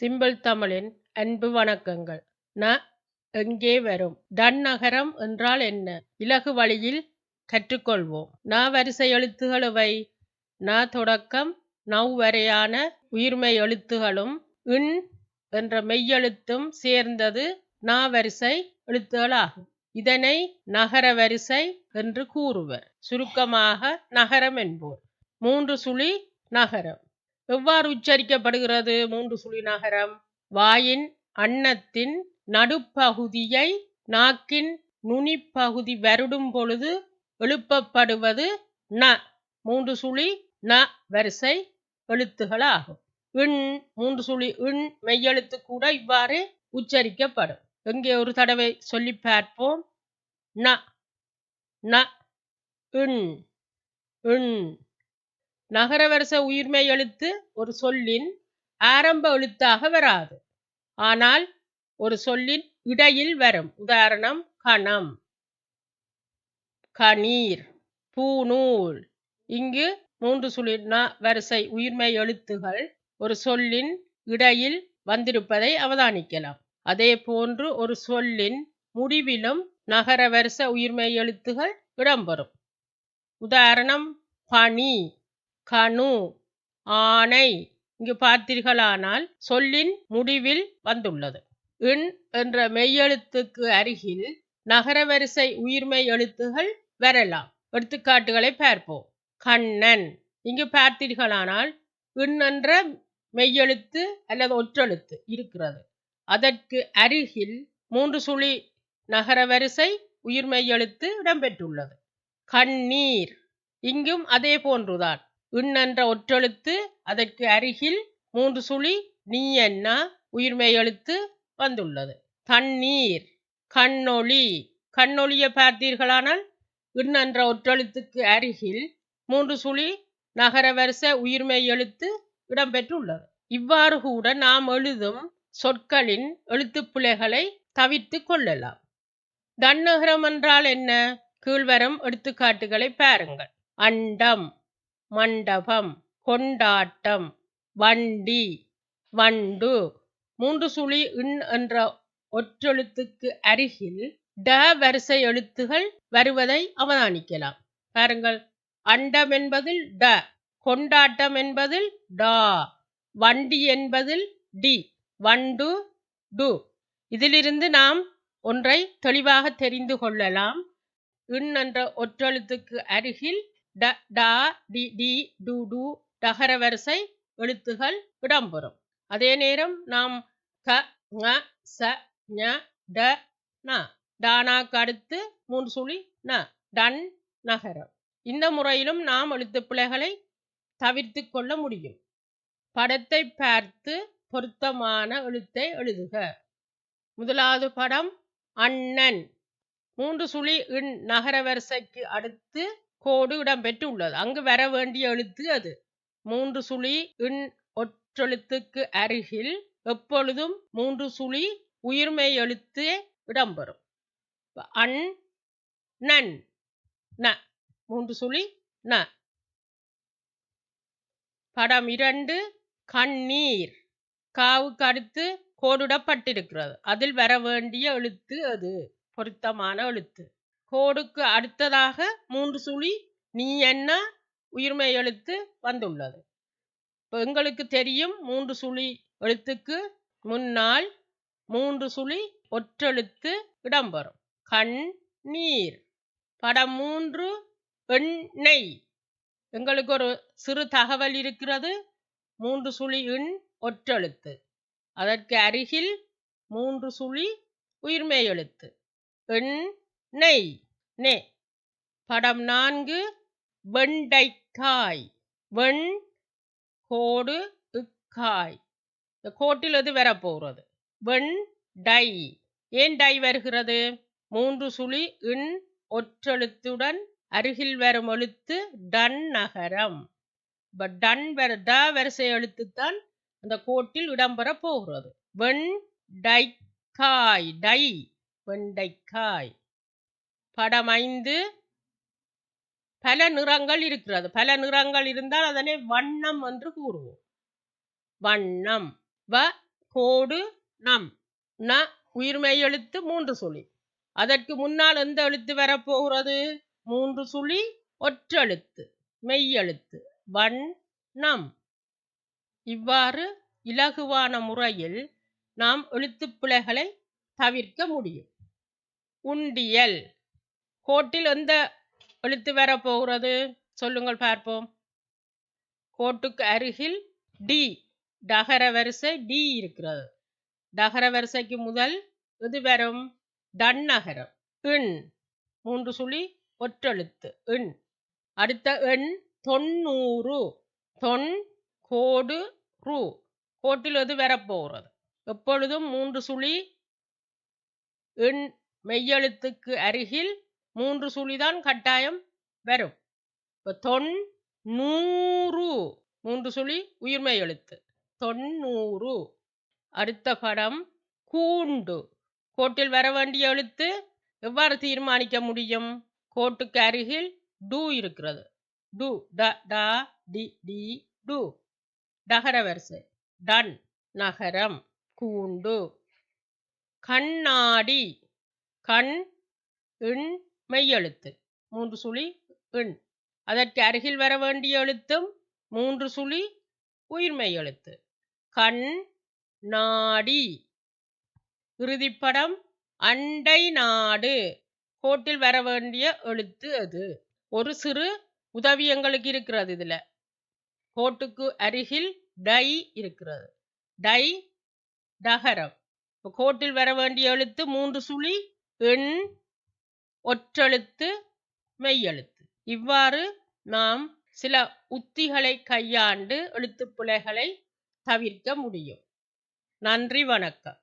Simple தமிழின் அன்பு வணக்கங்கள். ந எங்கே வரும்? டன் நகரம் என்றால் என்ன? இலகு வழியில் கற்றுக்கொள்வோம். ந வரிசை எழுத்துகள் இவை ந தொடக்கம். நவ் வரையான உயிர்மெய் எழுத்துகளும். இன் என்ற மெய்யெழுத்தும் சேர்ந்தது ந வரிசை எழுத்துகளாகும். இதனை நகர வரிசை என்று கூறுவர். சுருக்கமாக நகரம் என்போர். மூன்று சுழி நகரம். எவ்வாறு உச்சரிக்கப்படுகிறது? மூன்று சுழி நகரம் வாயின் அன்னத்தின் நடுப்பகுதியை நாக்கின் நுனிப்பகுதி வருடும் பொழுது எழுப்பப்படுவது ந. மூன்று சுழி ந வரிசை எழுத்துகளாகும். இண் மூன்று சுழி இண் மெய்யெழுத்து கூட இவ்வாறு உச்சரிக்கப்படும். எங்கே ஒரு தடவை சொல்லி பார்ப்போம். ந. ந. இண் இண் நகரவரிச உயிர்மை உயிர்மெய் எழுத்து ஒரு சொல்லின் ஆரம்ப எழுத்தாக வராது. ஆனால் ஒரு சொல்லின் இடையில் வரும். உதாரணம் கணம். கணீர் பூநூல். இங்கு மூன்று சுழி ந வரிசை உயிர்மெய் எழுத்துகள் ஒரு சொல்லின் இடையில் வந்திருப்பதை அவதானிக்கலாம். அதே போன்று ஒரு சொல்லின் முடிவிலும் நகர வரிச உயிர்மெய் எழுத்துகள் இடம்பெறும். உதாரணம் பனி கணு ஆனை இங்கு பார்த்தீர்களானால் சொல்லின் முடிவில் வந்துள்ளது. இன் என்ற மெய்யெழுத்துக்கு அருகில் நகர வரிசை உயிர்மெய் எழுத்துகள் வரலாம். எடுத்துக்காட்டுகளை பார்ப்போம். கண்ணன். இங்கு பார்த்தீர்களானால் இன் என்ற மெய்யெழுத்து அல்லது ஒற்றெழுத்து இருக்கிறது. அதற்கு அருகில் மூன்று சுழி நகர வரிசை உயிர்மெய் எழுத்து இடம்பெற்றுள்ளது. கண்ணீர். இங்கும் அதே போன்றுதான். இன் என்ற ஒற்றெழுத்து அதற்கு அருகில் மூன்று சுழி நீ என்ன உயிர்மெய் எழுத்து வந்துள்ளது. தண்ணீர் கண்ணொளி. கண்ணொளியை பார்த்தீர்களானால் இன் என்ற ஒற்றெழுத்துக்கு அருகில் மூன்று சுழி நகர வரிச உயிர்மெய் எழுத்து இடம்பெற்றுள்ளது. இவ்வாறு கூட நாம் எழுதும் சொற்களின் எழுத்துப்பிழைகளை தவிர்த்து கொள்ளலாம். தன்னகரம் என்றால் என்ன? கீழ்வரும் எடுத்துக்காட்டுகளை பாருங்கள். அண்டம். மண்டபம் கொண்டாட்டம் வண்டி வண்டு. மூன்று சுழி இன் என்ற ஒற்றெழுத்துக்கு அருகில் ட வரிசை எழுத்துகள் வருவதை அவதானிக்கலாம். பாருங்கள். அண்டம் என்பதில் ட கொண்டாட்டம் என்பதில் டா வண்டி என்பதில் டி வண்டு டு. இதிலிருந்து நாம் ஒன்றை தெளிவாக தெரிந்து கொள்ளலாம். இன் என்ற ஒற்றெழுத்துக்கு அருகில் ட டா டி டி டு டு டகர வரிசை எழுத்துகள் இடம்பெறும். அதே நேரம் நாம் க ங ச ஞ ட ந டானாக்கு அடுத்து மூன்று சுழி ந டன் நகரம். இந்த முறையிலும் நாம் எழுத்துப்பிழைகளை தவிர்த்து கொள்ள முடியும். படத்தை பார்த்து பொருத்தமான எழுத்தை எழுதுக. முதலாவது படம் அண்ணன். மூன்று சுழி இன் நகர வரிசைக்கு அடுத்து கோடு இடம்பெற்று உள்ளது அங்கு வர வேண்டிய எழுத்து அது. மூன்று சுழி இன் ஒற்றெழுத்துக்கு அருகில் எப்பொழுதும் மூன்று சுழி உயிர்மெய் எழுத்து இடம்பெறும் அன் நன் ந மூன்று சுழி ந. படம் இரண்டு கண்ணீர். காவுக்கு அடுத்து கோடிடப்பட்டிருக்கிறது. அதில் வர வேண்டிய எழுத்து அது. பொருத்தமான எழுத்து. கோடுக்கு அடுத்ததாக மூன்று சுழி நீ என்ன? உயிர்மை எழுத்து வந்துள்ளது. இப்போ எங்களுக்கு தெரியும் மூன்று சுழி எழுத்துக்கு முன்னால் மூன்று சுழி ஒற்றெழுத்து இடம்பெறும். கண் நீர். படம் மூன்று எண்ணெய். எங்களுக்கு ஒரு சிறு தகவல் இருக்கிறது. மூன்று சுழி எண் ஒற்றெழுத்து. அதற்கு அருகில் மூன்று சுழி உயிர்மெய் எழுத்து. எண் நெய் நே. படம் நான்கு வெண்டைக்காய். வெண் கோடு இக்காய். இந்த கோட்டில் எது வரப்போகிறது? வெண் டை. ஏன் டை வருகிறது? மூன்று சுழி இன் ஒற்றெழுத்துடன் அருகில் வரும் எழுத்து டன் நகரம். இப்போ டன் வர ட வரிசை எழுத்துத்தான் அந்த கோட்டில் இடம்பெற போகிறது வெண் டைக்காய். டை வெண்டைக்காய். படம் ஐந்து. பல நிறங்கள் இருக்கிறது. பல நிறங்கள் இருந்தால் அதனை வண்ணம் என்று கூறுவோம். வண்ணம். வ கோடு நம். ந உயிர்மை எழுத்து மூன்று சுழி. அதற்கு முன்னால் எந்த எழுத்து வரப்போகிறது? மூன்று சுழி ஒற்றெழுத்து மெய் எழுத்து. நம். இவ்வாறு இலகுவான முறையில் நாம் எழுத்துப் பிழைகளை தவிர்க்க முடியும். உண்டியல். கோட்டில் எந்த எழுத்து வரப்போகிறது சொல்லுங்கள் பார்ப்போம். கோட்டுக்கு அருகில் டி டகர வரிசை டி இருக்கிறது. டகர வரிசைக்கு முதல் இது வரும்? டன்னகரம் இன் மூன்று சுழி ஒற்றெழுத்து இன் அடுத்த எண் தொண்ணூறு தொன் கோடு ரூ. கோட்டில் எது வரப்போகிறது எப்பொழுதும் மூன்று சுழி எண் மெய்யெழுத்துக்கு அருகில் மூன்று சுழிதான் கட்டாயம் வரும். இப்போ தொன் நூறு மூன்று சுழி உயிர்மெய் எழுத்து. தொண்ணூறு. அடுத்த படம் கூண்டு. கோட்டில் வர வேண்டிய எழுத்து எவ்வாறு தீர்மானிக்க முடியும்? கோட்டுக்கு அருகில் டு இருக்கிறது. டு ட டா டி டி டு. டகர வரிசை. டன் நகரம் கூண்டு. கண்ணாடி. கண் இன் மெய்யெழுத்து. மூன்று சுழி எண். அதற்கு அருகில் வர வேண்டிய எழுத்தும் மூன்று சுழி உயிர்மெய் எழுத்து. கண் நாடி. இறுதிப்படம் அண்டை நாடு. கோட்டில் வர வேண்டிய எழுத்து அது. ஒரு சிறு உதவி எங்களுக்கு இருக்கிறது இதுல. கோட்டுக்கு அருகில் டை இருக்கிறது. டை டகரம் கோட்டில் வர வேண்டிய எழுத்து மூன்று சுழி எண் ஒற்றெழுத்து மெய்யெழுத்து. இவ்வாறு நாம் சில உத்திகளை கையாண்டு எழுத்துப் பிழைகளை தவிர்க்க முடியும். நன்றி வணக்கம்.